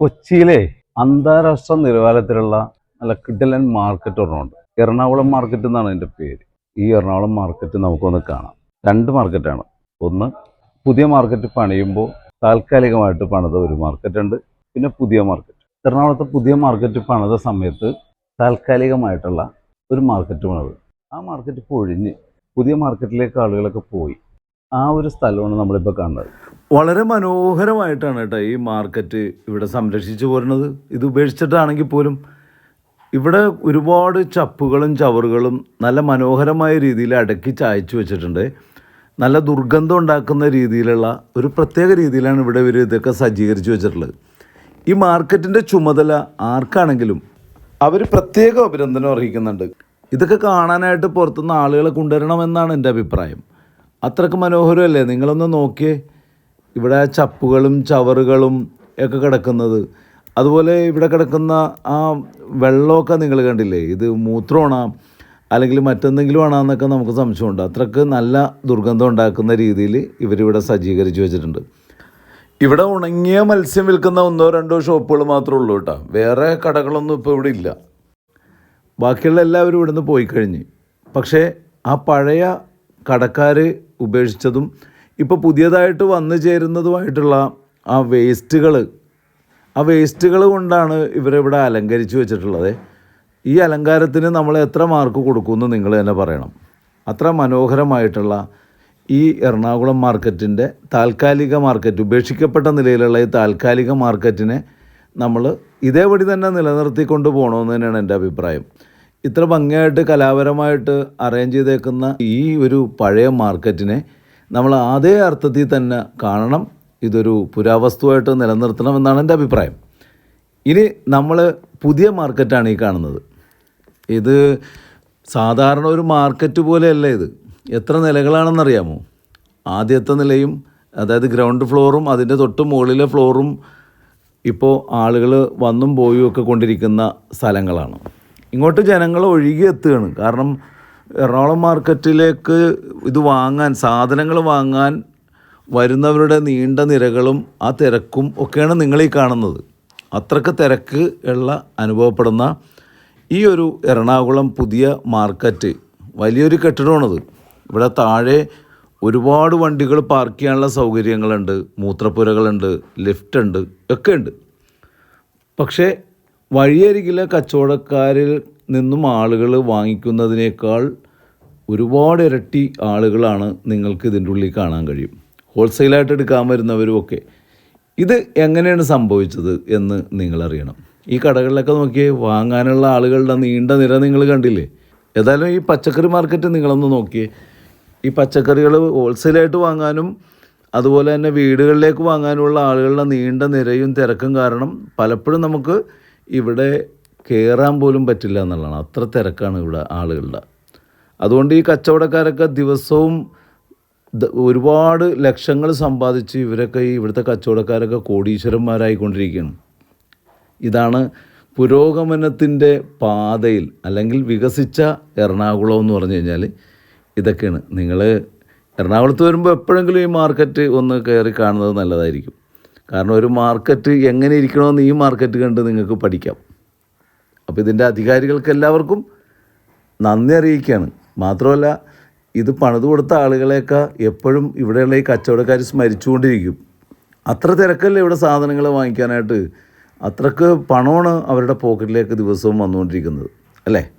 കൊച്ചിയിലെ അന്താരാഷ്ട്ര നിലവാരത്തിലുള്ള നല്ല കിഡലൻ മാർക്കറ്റ് ഒരെണ്ണമുണ്ട്. എറണാകുളം മാർക്കറ്റ് എന്നാണ് അതിന്റെ പേര്. ഈ എറണാകുളം മാർക്കറ്റ് നമുക്കൊന്ന് കാണാം. രണ്ട് മാർക്കറ്റാണ് ഒന്ന് പുതിയ മാർക്കറ്റ് പണിയുമ്പോൾ താൽക്കാലികമായിട്ട് പണിത ഒരു മാർക്കറ്റ് ഉണ്ട്. പിന്നെ പുതിയ മാർക്കറ്റ് എറണാകുളത്തെ പുതിയ മാർക്കറ്റ് പണിത സമയത്ത് താൽക്കാലികമായിട്ടുള്ള ഒരു മാർക്കറ്റ് പണിത്. ആ മാർക്കറ്റ് പൊഴിഞ്ഞ് പുതിയ മാർക്കറ്റിലേക്ക് ആളുകളൊക്കെ പോയി. ആ ഒരു സ്ഥലമാണ് നമ്മളിപ്പോൾ കാണുന്നത്. വളരെ മനോഹരമായിട്ടാണ് കേട്ടോ ഈ മാർക്കറ്റ് ഇവിടെ സംരക്ഷിച്ചു പോരുന്നത്. ഇത് ഉപേക്ഷിച്ചിട്ടാണെങ്കിൽ പോലും ഇവിടെ ഒരുപാട് ചപ്പുകളും ചവറുകളും നല്ല മനോഹരമായ രീതിയിൽ അടക്കി ചായച്ചു വെച്ചിട്ടുണ്ട്. നല്ല ദുർഗന്ധം ഉണ്ടാക്കുന്ന രീതിയിലുള്ള ഒരു പ്രത്യേക രീതിയിലാണ് ഇവിടെ ഇവർ ഇതൊക്കെ സജ്ജീകരിച്ച് വെച്ചിട്ടുള്ളത്. ഈ മാർക്കറ്റിന്റെ ചുമതല ആർക്കാണെങ്കിലും അവർ പ്രത്യേക അഭിനന്ദനം അർഹിക്കുന്നുണ്ട്. ഇതൊക്കെ കാണാനായിട്ട് പുറത്തുനിന്ന് ആളുകളെ കൊണ്ടുവരണമെന്നാണ് എന്റെ അഭിപ്രായം. അത്രയ്ക്ക് മനോഹരമല്ലേ? നിങ്ങളൊന്ന് നോക്കിയേ. ഇവിടെ ചപ്പുകളും ചവറുകളും ഒക്കെ കിടക്കുന്നത്. അതുപോലെ ഇവിടെ കിടക്കുന്ന ആ വെള്ളമൊക്കെ നിങ്ങൾ കണ്ടില്ലേ? ഇത് മൂത്രമാണോ അല്ലെങ്കിൽ മറ്റെന്തെങ്കിലും ആണോ എന്നൊക്കെ നമുക്ക് സംശയമുണ്ട്. അത്രയ്ക്ക് നല്ല ദുർഗന്ധം ഉണ്ടാക്കുന്ന രീതിയിൽ ഇവരിവിടെ സജ്ജീകരിച്ച് വെച്ചിട്ടുണ്ട്. ഇവിടെ ഉണങ്ങിയ മത്സ്യം വിൽക്കുന്ന ഒന്നോ രണ്ടോ ഷോപ്പുകൾ മാത്രമേ ഉള്ളൂ കേട്ടോ. വേറെ കടകളൊന്നും ഇപ്പോൾ ഇവിടെ ഇല്ല. ബാക്കിയുള്ള എല്ലാവരും ഇവിടുന്ന് പോയി കഴിഞ്ഞ്. പക്ഷേ ആ പഴയ കടക്കാർ ഉപേക്ഷിച്ചതും ഇപ്പോൾ പുതിയതായിട്ട് വന്നു ചേരുന്നതുമായിട്ടുള്ള ആ വേസ്റ്റുകൾ ആ വേസ്റ്റുകൾ കൊണ്ടാണ് ഇവരിവിടെ അലങ്കരിച്ചു വെച്ചിട്ടുള്ളത്. ഈ അലങ്കാരത്തിന് നമ്മൾ എത്ര മാർക്ക് കൊടുക്കുമെന്ന് നിങ്ങൾ തന്നെ പറയണം. അത്ര മനോഹരമായിട്ടുള്ള ഈ എറണാകുളം മാർക്കറ്റിന്റെ താൽക്കാലിക മാർക്കറ്റ് ഉപേക്ഷിക്കപ്പെട്ട നിലയിലുള്ള ഈ താൽക്കാലിക മാർക്കറ്റിനെ നമ്മൾ ഇതേപടി തന്നെ നിലനിർത്തിക്കൊണ്ട് പോകണമെന്ന് തന്നെയാണ് എന്റെ അഭിപ്രായം. ഇത്ര ഭംഗിയായിട്ട് കലാപരമായിട്ട് അറേഞ്ച് ചെയ്തേക്കുന്ന ഈ ഒരു പഴയ മാർക്കറ്റിനെ നമ്മൾ അതേ അർത്ഥത്തിൽ തന്നെ കാണണം. ഇതൊരു പുരാവസ്തുവായിട്ട് നിലനിർത്തണം എന്നാണ് എന്റെ അഭിപ്രായം. ഇനി നമ്മൾ പുതിയ മാർക്കറ്റാണ് ഈ കാണുന്നത്. ഇത് സാധാരണ ഒരു മാർക്കറ്റ് പോലെയല്ല ഇത്. എത്ര നിലകളാണെന്നറിയാമോ? ആദ്യത്തെ നിലയും അതായത് ഗ്രൗണ്ട് ഫ്ലോറും അതിന്റെ തൊട്ട് മുകളിലെ ഫ്ലോറും ഇപ്പോൾ ആളുകൾ വന്നും പോയും ഒക്കെ കൊണ്ടിരിക്കുന്ന സ്ഥലങ്ങളാണ്. ഇങ്ങോട്ട് ജനങ്ങൾ ഒഴുകി എത്തുകയാണ്. കാരണം എറണാകുളം മാർക്കറ്റിലേക്ക് ഇത് വാങ്ങാൻ സാധനങ്ങൾ വാങ്ങാൻ വരുന്നവരുടെ നീണ്ട നിരകളും ആ തിരക്കും ഒക്കെയാണ് നിങ്ങളീ കാണുന്നത്. അത്രയ്ക്ക് തിരക്ക് ഉള്ള അനുഭവപ്പെടുന്ന ഈ ഒരു എറണാകുളം പുതിയ മാർക്കറ്റ് വലിയൊരു കെട്ടിടമാണത്. ഇവിടെ താഴെ ഒരുപാട് വണ്ടികൾ പാർക്ക് ചെയ്യാനുള്ള സൗകര്യങ്ങളുണ്ട്. മൂത്രപ്പുരകളുണ്ട് ലിഫ്റ്റ് ഉണ്ട് ഒക്കെ ഉണ്ട് പക്ഷേ വഴിയരികിലെ കച്ചവടക്കാരിൽ നിന്നും ആളുകൾ വാങ്ങിക്കുന്നതിനേക്കാൾ ഒരുപാട് ഇരട്ടി ആളുകളാണ് നിങ്ങൾക്ക് ഇതിന്റെ ഉള്ളിൽ കാണാൻ കഴിയും. ഹോൾസെയിലായിട്ട് എടുക്കാൻ വരുന്നവരും ഒക്കെ. ഇത് എങ്ങനെയാണ് സംഭവിച്ചത് എന്ന് നിങ്ങളറിയണം ഈ കടകളിലൊക്കെ നോക്കിയേ വാങ്ങാനുള്ള ആളുകളുടെ നീണ്ട നിര നിങ്ങൾ കണ്ടില്ലേ? ഏതായാലും ഈ പച്ചക്കറി മാർക്കറ്റ് നിങ്ങളൊന്ന് നോക്കിയേ. ഈ പച്ചക്കറികൾ ഹോൾസെയിലായിട്ട് വാങ്ങാനും അതുപോലെ തന്നെ വീടുകളിലേക്ക് വാങ്ങാനുമുള്ള ആളുകളുടെ നീണ്ട നിരയും തിരക്കും കാരണം പലപ്പോഴും നമുക്ക് ഇവിടെ കയറാൻ പോലും പറ്റില്ല എന്നുള്ളതാണ്. അത്ര തിരക്കാണ് ഇവിടെ ആളുകളുടെ. അതുകൊണ്ട് ഈ കച്ചവടക്കാരൊക്കെ ദിവസവും ഒരുപാട് ലക്ഷങ്ങൾ സമ്പാദിച്ച് ഇവരൊക്കെ ഈ ഇവിടുത്തെ കച്ചവടക്കാരൊക്കെ കോടീശ്വരന്മാരായിക്കൊണ്ടിരിക്കുകയാണ്. ഇതാണ് പുരോഗമനത്തിന്റെ പാതയിൽ അല്ലെങ്കിൽ വികസിച്ച എറണാകുളം എന്ന് പറഞ്ഞു കഴിഞ്ഞാൽ ഇതൊക്കെയാണ്. നിങ്ങൾ എറണാകുളത്ത് വരുമ്പോൾ എപ്പോഴെങ്കിലും ഈ മാർക്കറ്റ് ഒന്ന് കയറി കാണുന്നത് നല്ലതായിരിക്കും. കാരണം ഒരു മാർക്കറ്റ് എങ്ങനെ ഇരിക്കണമെന്ന് ഈ മാർക്കറ്റ് കണ്ട് നിങ്ങൾക്ക് പഠിക്കാം. അപ്പോൾ ഇതിന്റെ അധികാരികൾക്ക് എല്ലാവർക്കും നന്ദി അറിയിക്കുകയാണ്. മാത്രമല്ല ഇത് പണിത് കൊടുത്ത ആളുകളെയൊക്കെ എപ്പോഴും ഇവിടെയുള്ള ഈ കച്ചവടക്കാർ സ്മരിച്ചുകൊണ്ടിരിക്കും. അത്ര തിരക്കല്ലേ ഇവിടെ സാധനങ്ങൾ വാങ്ങിക്കാനായിട്ട്? അത്രയ്ക്ക് പണമാണ് അവരുടെ പോക്കറ്റിലേക്ക് ദിവസവും വന്നുകൊണ്ടിരിക്കുന്നത്. അല്ലേ?